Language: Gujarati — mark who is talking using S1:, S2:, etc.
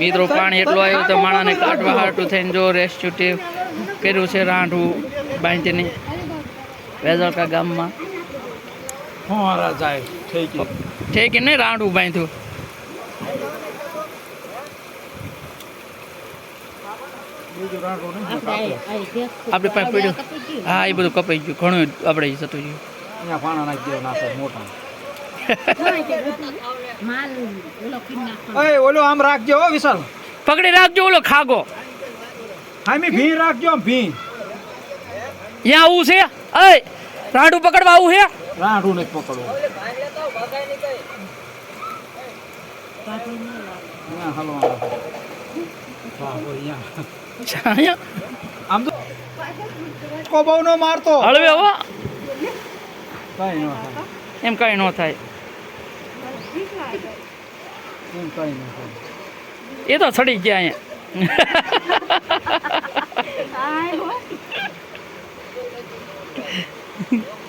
S1: મિત્રો પાણી એટલું આવ્યું તો માણાને કાઢવા હાટું થઈને જો રેસ્ક્યુ કર્યું છે રાંઢું બાંધીને વેજળકા ગામમાં.
S2: ફોરા જાય થઈ ગઈ
S1: છે કે નહીં રાંઢું બાંધ્યું?
S3: આપણે પાસે પડ્યું. હા એ
S1: બધું કપાઈ ગયું. ઘણું આપણે જતું ગયું
S2: અહીંયા પાણા નાખી દેવા નાખે મોટા. એ ઓલો આમ રાખજો હો વિશાલ.
S1: પકડી રાખજો ઓલો ખાગો.
S2: હામી ભી રાખજો ભી
S1: યા આવું છે? અય રાંઢું પકડવા આવું છે?
S2: રાંઠું નથી પકડવું. આમ તો બહુ નો મારતો. હળવે
S1: હો.
S2: કઈ ન થાય એમ કઈ ન થાય.
S1: એમ કઈ ન થાય. 也到池里捡去，哈哈哈哈哈哈哈哈哈
S4: 哈！哎呦！哼。